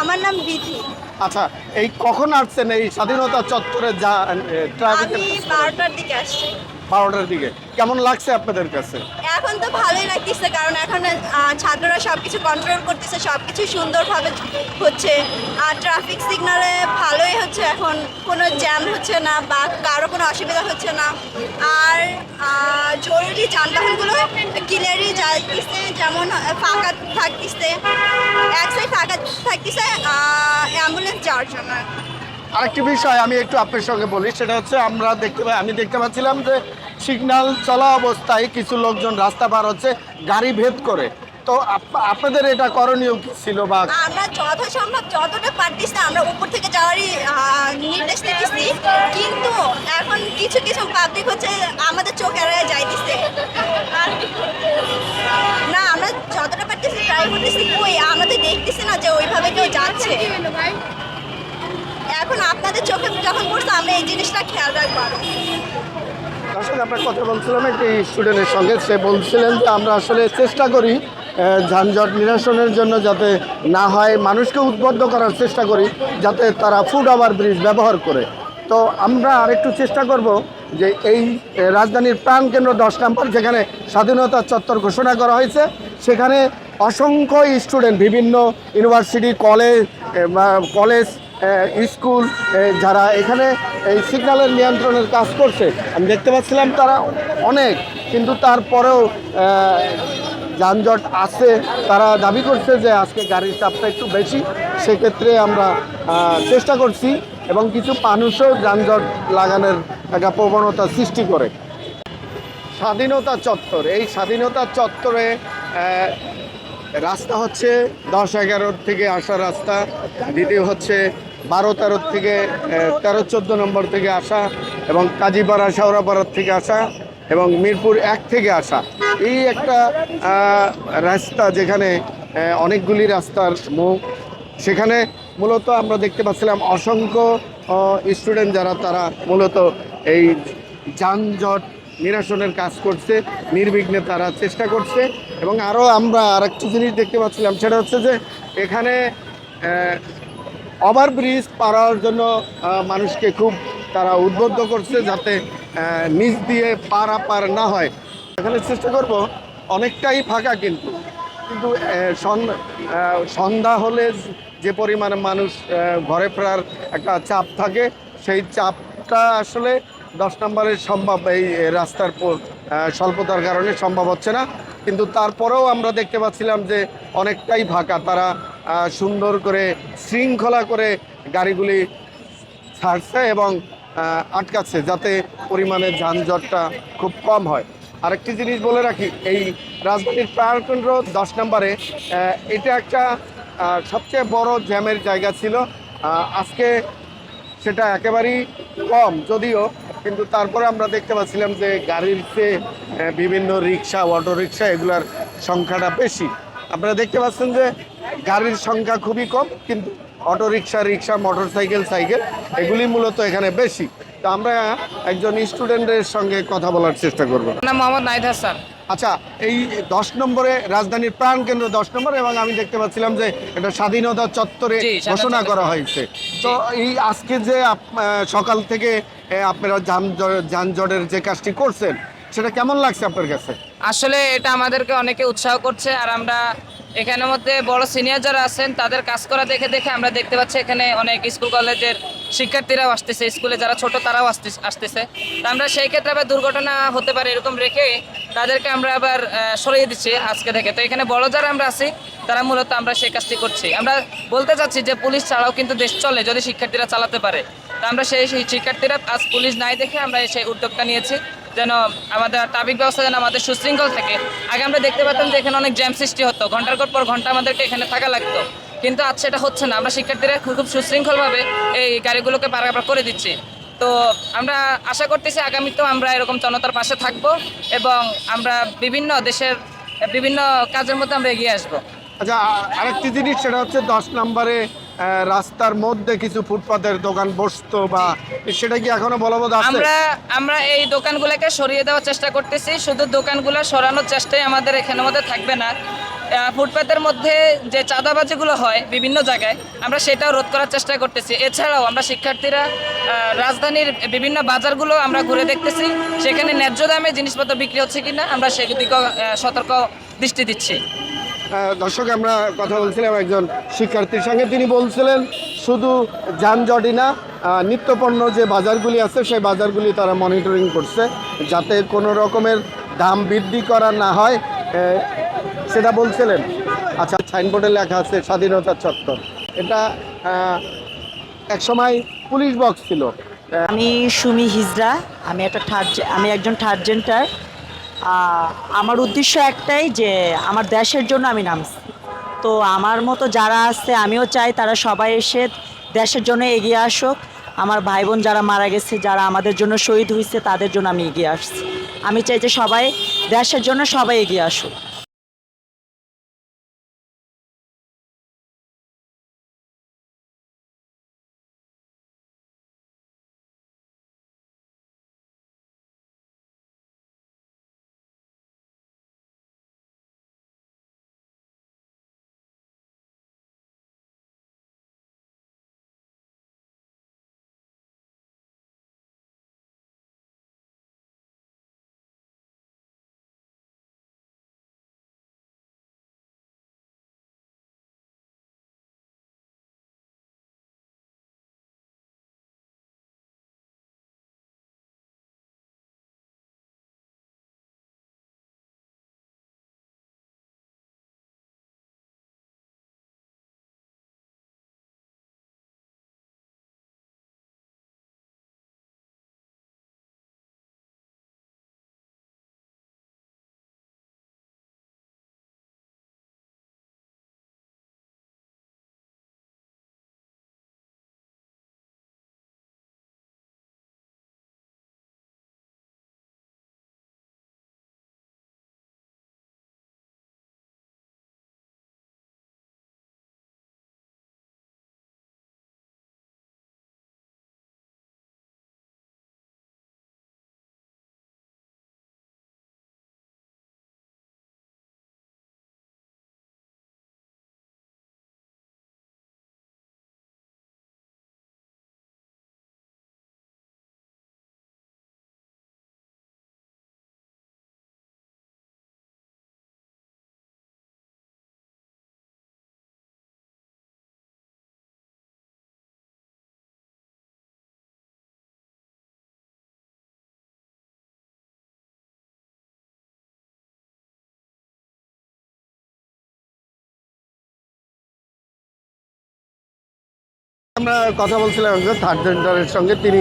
আমার নাম বিধি। আচ্ছা এই কখন আসছেন এই স্বাধীনতা চত্বরে যা ট্রাফিকের আমি বারোটার দিকে আসছি। বারোটার দিকে। কেমন লাগছে আপনাদের কাছে? এখন তো ভালোই লাগতেছে, কারণ এখন ছাত্ররা সবকিছু কন্ট্রোল করতেছে, সবকিছু সুন্দরভাবে হচ্ছে। আর ট্রাফিক সিগনালে ভালোই হচ্ছে এখন, কোনো জ্যাম হচ্ছে না বা কারও কোনো অসুবিধা হচ্ছে না। আর জরুরি যানবাহনগুলো ক্লিয়ারই যাইতেছে যেমন ফাঁকা থাকতেছে। এক সাইড ফাঁকা থাকতেছে অ্যাম্বুলেন্স যাওয়ার জন্য। আরেকটি বিষয় আমি একটু আপনার সঙ্গে বলি, সেটা হচ্ছে আমরা দেখতে আমি দেখতে পাচ্ছিলাম যে সিগন্যাল চলা অবস্থায় কিছু লোকজন রাস্তা পার হচ্ছে, গাড়ি ভেদ করে। তো আপনাদের এটা করণীয় কি ছিল বা আমরা যথাসম্ভব যতটা পারতিস না, আমরা উপর থেকে যাওয়ারই নির্দেশ দিতেছি। কিন্তু এখন কিছু কিছু পাবলিক হচ্ছে, আমাদের চোখ এড়ায় যাইতেছে। না, আমরা যতটা পারতেছি ট্রাই করতেছি। কই, আমরা তো দেখতেছি না যে ওইভাবে কেউ যাচ্ছে। যখন পড়ছে, আমরা এই জিনিসটা খেয়াল রাখব। দর্শক আপনার কথা বলছিলাম একটি স্টুডেন্টের সঙ্গে, সে বলছিলেন যে আমরা আসলে চেষ্টা করি যানজট নিরসনের জন্য যাতে না হয়, মানুষকে উদ্বুদ্ধ করার চেষ্টা করি, যাতে তারা ফুড ওভার ব্রিজ ব্যবহার করে তো আমরা আরেকটু চেষ্টা করব যে এই রাজধানীর প্রাণকেন্দ্র দশ নম্বর, যেখানে স্বাধীনতা চত্বর ঘোষণা করা হয়েছে, সেখানে অসংখ্য স্টুডেন্ট বিভিন্ন ইউনিভার্সিটি কলেজ কলেজ স্কুল যারা এখানে এই সিগন্যালের নিয়ন্ত্রণের কাজ করছে, আমি দেখতে পাচ্ছিলাম তারা অনেক, কিন্তু তারপরেও যানজট আছে, তারা দাবি করছে যে আজকে গাড়ির চাপটা একটু বেশি, সেক্ষেত্রে আমরা চেষ্টা করছি এবং কিছু মানুষও যানজট লাগানোর একটা প্রবণতা সৃষ্টি করে। স্বাধীনতা চত্বর, এই স্বাধীনতা চত্বরে রাস্তা হচ্ছে দশ এগারোর থেকে আসা রাস্তা, দ্বিতীয় হচ্ছে বারো তেরো থেকে তেরো চোদ্দ নম্বর থেকে আসা এবং কাজীপাড়া শাওরাপাড়ার থেকে আসা এবং মিরপুর এক থেকে আসা। এই একটা রাস্তা যেখানে অনেকগুলি রাস্তার মুখ, সেখানে মূলত আমরা দেখতে পাচ্ছিলাম অসংখ্য স্টুডেন্ট যারা, তারা মূলত এই যানজট নিরাসনের কাজ করছে, নির্বিঘ্নে তারা চেষ্টা করছে এবং আরও আমরা আরেকটি জিনিস দেখতে পাচ্ছিলাম, সেটা হচ্ছে যে এখানে ওভার ব্রিজ পারার জন্য মানুষকে খুব তারা উদ্বুদ্ধ করছে যাতে নিচ দিয়ে পারা পার না হয়। এখানে চেষ্টা করব অনেকটাই ফাঁকা কিন্তু কিন্তু সন্ধ্যা হলে যে পরিমাণে মানুষ ঘরে ফেরার একটা চাপ থাকে, সেই চাপটা আসলে দশ নম্বরের সম্ভব, এই রাস্তার স্বল্পতার কারণে সম্ভব হচ্ছে না। কিন্তু তারপরেও আমরা দেখতে পাচ্ছিলাম যে অনেকটাই ফাঁকা, তারা সুন্দর করে শৃঙ্খলা করে গাড়িগুলি ছাড়ছে এবং আটকাচ্ছে যাতে পরিমাণে যানজটটা খুব কম হয়। আরেকটি জিনিস বলে রাখি, এই রাজধানীর প্রাণকেন্দ্র দশ নম্বরে এটা একটা সবচেয়ে বড় জ্যামের জায়গা ছিল। আজকে সেটা একেবারেই কম যদিও, কিন্তু তারপরে আমরা দেখতে পাচ্ছিলাম যে গাড়ির চেয়ে বিভিন্ন রিক্সা অটো রিক্সা এগুলার সংখ্যাটা বেশি। আপনারা দেখতে পাচ্ছেন যে গাড়ির সংখ্যা খুবই কম কিন্তু auto rickshaw rickshaw motor cycle cycle এগুলি মূলত এখানে বেশি। তো আমরা একজন স্টুডেন্টের সঙ্গে কথা বলার চেষ্টা করব। নাম মোহাম্মদ নাহিদ হাসান। আচ্ছা এই দশ নম্বরে রাজধানীর প্রাণকেন্দ্র দশ নম্বর এবং আমি দেখতে পাচ্ছিলাম যে এটা স্বাধীনতা চত্বরে ঘোষণা করা হয়েছে। তো এই আজকে যে সকাল থেকে আপনারা যানজট যানজটের যে কাজটি করছেন সেটা কেমন লাগছে আপনার কাছে? আসলে এটা আমাদেরকে অনেকে উৎসাহ করছে আর আমরা এখানের মধ্যে বড় সিনিয়র যারা আছেন, তাদের কাজ করা দেখে দেখে আমরা দেখতে পাচ্ছি এখানে অনেক স্কুল কলেজের শিক্ষার্থীরাও আসতেছে। স্কুলে যারা ছোট, তারাও আসতে- আসতেছে। তা আমরা সেই ক্ষেত্রে আবার দুর্ঘটনা হতে পারে এরকম রেখে তাদেরকে আমরা আবার সরিয়ে দিচ্ছি আজকে থেকে। তো এখানে বড় যারা আমরা আছি তারা মূলত আমরা সেই কাজটি করছি। আমরা বলতে চাচ্ছি যে পুলিশ ছাড়াও কিন্তু দেশ চলে যদি শিক্ষার্থীরা চালাতে পারে। তো আমরা সেই সেই শিক্ষার্থীরা আজ পুলিশ নাই দেখে আমরা সেই উদ্যোগটা নিয়েছি। যেন আমাদের ট্রাফিক ব্যবস্থা যেন আমাদের সুশৃঙ্খল থাকে। আগে আমরা দেখতে পেতাম যে এখানে অনেক জ্যাম সৃষ্টি হতো। ঘণ্টার পর পর ঘণ্টা আমাদেরকে এখানে থাকা লাগতো। কিন্তু আজ সেটা হচ্ছে না। আমরা শিক্ষার্থীরা খুব খুব সুশৃঙ্খলভাবে এই গাড়িগুলোকে পারাপার করে দিচ্ছি। তো আমরা আশা করতেছি আগামীতেও আমরা এরকম জনতার পাশে থাকব এবং আমরা বিভিন্ন দেশের বিভিন্ন কাজের মধ্যে আমরা এগিয়ে আসব। আচ্ছা আরেকটি জিনিস, সেটা হচ্ছে দশ নম্বরে রাস্তার মধ্যে কিছু ফুটপাতের দোকান বসতো বা সেটা কি এখনও বলবৎ আছে? আমরা আমরা এই দোকানগুলোকে সরিয়ে দেওয়ার চেষ্টা করতেছি, শুধু দোকানগুলো সরানোর চেষ্টাই আমাদের এখানের মধ্যে থাকবে না। ফুটপাতের মধ্যে যে চাঁদাবাজিগুলো হয় বিভিন্ন জায়গায়, আমরা সেটাও রোধ করার চেষ্টা করতেছি। এছাড়াও আমরা শিক্ষার্থীরা রাজধানীর বিভিন্ন বাজারগুলো আমরা ঘুরে দেখতেছি, সেখানে ন্যায্য দামে জিনিসপত্র বিক্রি হচ্ছে কিনা, আমরা সেদিকেও সতর্ক দৃষ্টি দিচ্ছি। দর্শক, আমরা কথা বলছিলাম একজন শিক্ষার্থীর সঙ্গে। তিনি বলছিলেন, শুধু যানজটই না নিত্যপণ্য যে বাজারগুলি আছে, সেই বাজারগুলি তারা মনিটরিং করছে, যাতে কোনো রকমের দাম বৃদ্ধি করা না হয়। সেটা বলছিলেন। আচ্ছা সাইনবোর্ডে লেখা আছে, স্বাধীনতা চত্বর। এটা এক সময় পুলিশ বক্স ছিল। আমি সুমি হিজরা, আমি একটা থার্ড আমি একজন থার্ড জেন্টার আমার উদ্দেশ্য একটাই যে আমার দেশের জন্য আমি নামছি। তো আমার মতো যারা আছে, আমিও চাই তারা সবাই এসে দেশের জন্য এগিয়ে আসুক। আমার ভাই বোন যারা মারা গেছে, যারা আমাদের জন্য শহীদ হয়েছে, তাদের জন্য আমি এগিয়ে আসছি। আমি চাই যে সবাই দেশের জন্য সবাই এগিয়ে আসুক। আমরা কথা বলছিলাম থার্ড জেন্ডারের সঙ্গে তিনি